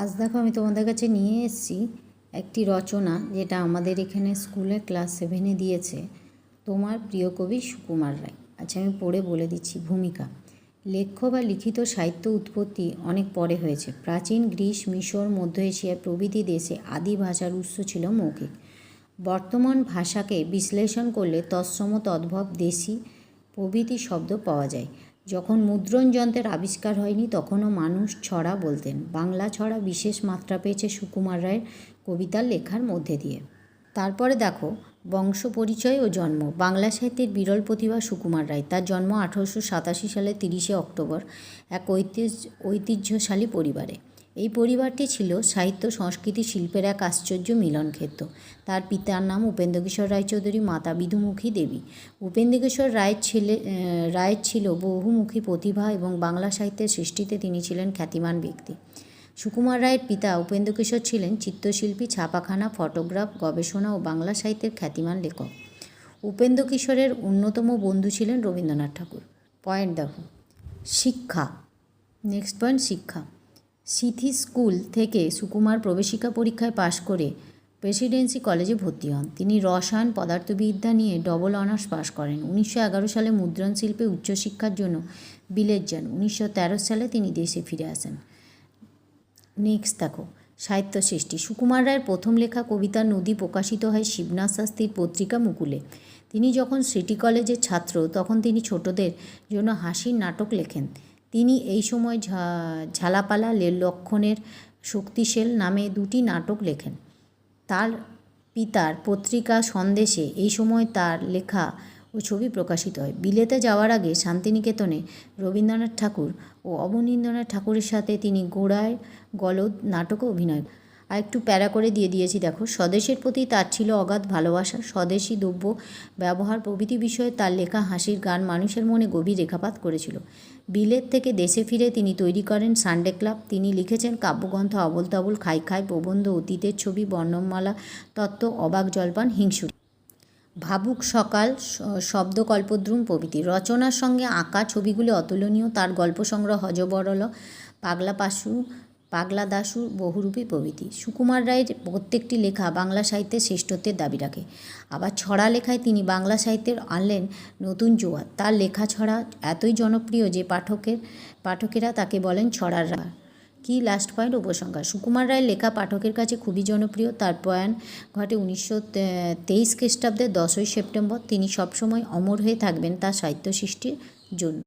আজ দেখো আমি তোমাদের কাছে নিয়ে এসেছি একটি রচনা যেটা আমাদের এখানে স্কুলে ক্লাস সেভেনে দিয়েছে তোমার প্রিয় কবি সুকুমার রায়। আচ্ছা আমি পড়ে বলে দিচ্ছি ভূমিকা। লেখ্য বা লিখিত সাহিত্য উৎপত্তি অনেক পরে হয়েছে। প্রাচীন গ্রিস, মিশর, মধ্য এশিয়া প্রভৃতি দেশে আদি ভাষার উৎস ছিল মৌখিক। বর্তমান ভাষাকে বিশ্লেষণ করলে তৎসম তদ্ভব দেশি প্রভৃতি শব্দ পাওয়া যায়। যখন মুদ্রণ যন্ত্রের আবিষ্কার হয়নি, তখনও মানুষ ছড়া বলতেন। বাংলা ছড়া বিশেষ মাত্রা পেয়েছে সুকুমার রায়ের কবিতার লেখার মধ্যে দিয়ে। তারপরে দেখো, বংশ পরিচয় ও জন্ম। বাংলা সাহিত্যের বিরল প্রতিভা সুকুমার রায়। তার জন্ম আঠারোশো সাতাশি সালে তিরিশে অক্টোবর এক ঐতিহ্য, ঐতিহ্যশালী পরিবারে। এই পরিবারটি ছিল সাহিত্য, সংস্কৃতি, শিল্পের এক আশ্চর্য মিলন ক্ষেত্র তার পিতার নাম উপেন্দ্রকিশোর রায়চৌধুরী, মাতা বিধুমুখী দেবী। উপেন্দ্রকিশোর রায়ের ছেলে রায়ের ছিল বহুমুখী প্রতিভা এবং বাংলা সাহিত্যের সৃষ্টিতে তিনি ছিলেন খ্যাতিমান ব্যক্তি। সুকুমার রায়ের পিতা উপেন্দ্রকিশোর ছিলেন চিত্রশিল্পী, ছাপাখানা, ফটোগ্রাফ, গবেষণা ও বাংলা সাহিত্যের খ্যাতিমান লেখক। উপেন্দ্র কিশোরের অন্যতম বন্ধু ছিলেন রবীন্দ্রনাথ ঠাকুর। পয়েন্ট দেখো। শিক্ষা। নেক্সট পয়েন্ট, শিক্ষা। সিথি স্কুল থেকে সুকুমার প্রবেশিকা পরীক্ষায় পাশ করে প্রেসিডেন্সি কলেজে ভর্তি হন। তিনি রসায়ন, পদার্থবিদ্যা নিয়ে ডবল অনার্স পাশ করেন। উনিশশো এগারো সালে মুদ্রণ শিল্পে উচ্চশিক্ষার জন্য বিলেত যান। উনিশশো তেরো সালে তিনি দেশে ফিরে আসেন। নেক্সট দেখো সাহিত্য সৃষ্টি সুকুমার রায়ের প্রথম লেখা কবিতা নদী প্রকাশিত হয় শিবনাথ শাস্ত্রীর পত্রিকা মুকুলে। তিনি যখন সিটি কলেজের ছাত্র, তখন তিনি ছোটদের জন্য হাসির নাটক লেখেন। তিনি এই সময় ঝা- ঝালাপালা লক্ষণের শক্তিশেল নামে দুটি নাটক লেখেন। তার পিতার পত্রিকা সন্দেশে এই সময় তার লেখা ও ছবি প্রকাশিত হয়। বিলেতে যাওয়ার আগে শান্তিনিকেতনে রবীন্দ্রনাথ ঠাকুর ও অবনীন্দ্রনাথ ঠাকুরের সাথে তিনি গোড়ায় গলদ নাটকে অভিনয় আর একটু প্যারা করে দিয়ে দিয়েছি, দেখো। স্বদেশের প্রতি তার ছিল অগাধ ভালোবাসা। স্বদেশি দ্রব্য ব্যবহার প্রভৃতি বিষয়ে তার লেখা হাসির গান মানুষের মনে গভীর রেখাপাত করেছিল। বিলেত থেকে দেশে ফিরে তিনি তৈরি করেন সানডে ক্লাব। তিনি লিখেছেন, কাব্যগ্রন্থ অবল তাবল খাই খাই, প্রবন্ধ, অতীতের ছবি, বর্ণমালা, তত্ত্ব, অবাক জলপান হিংসু ভাবুক সকাল শব্দকল্পদ্রুম প্রভৃতি। রচনার সঙ্গে আঁকা ছবিগুলি অতুলনীয়। তার গল্প সংগ্রহ হজবরল পাগলা পাশু পাগলা দাশু বহুরূপী প্রভৃতি। সুকুমার রায়ের প্রত্যেকটি লেখা বাংলা সাহিত্যের শ্রেষ্ঠত্বের দাবি রাখে। আবার ছড়া লেখায় তিনি বাংলা সাহিত্যের আনলেন নতুন জোয়ার। তার লেখা ছড়া এতই জনপ্রিয় যে পাঠকের, পাঠকেরা তাকে বলেন ছড়ার রা কি লাস্ট পয়েন্ট উপসংহার? সুকুমার রায়ের লেখা পাঠকের কাছে খুবই জনপ্রিয়। তার প্রয়াণ ঘটে উনিশশো তেইশ খ্রিস্টাব্দের দশই সেপ্টেম্বর। তিনি সবসময় অমর হয়ে থাকবেন তার সাহিত্য সৃষ্টির জন্য।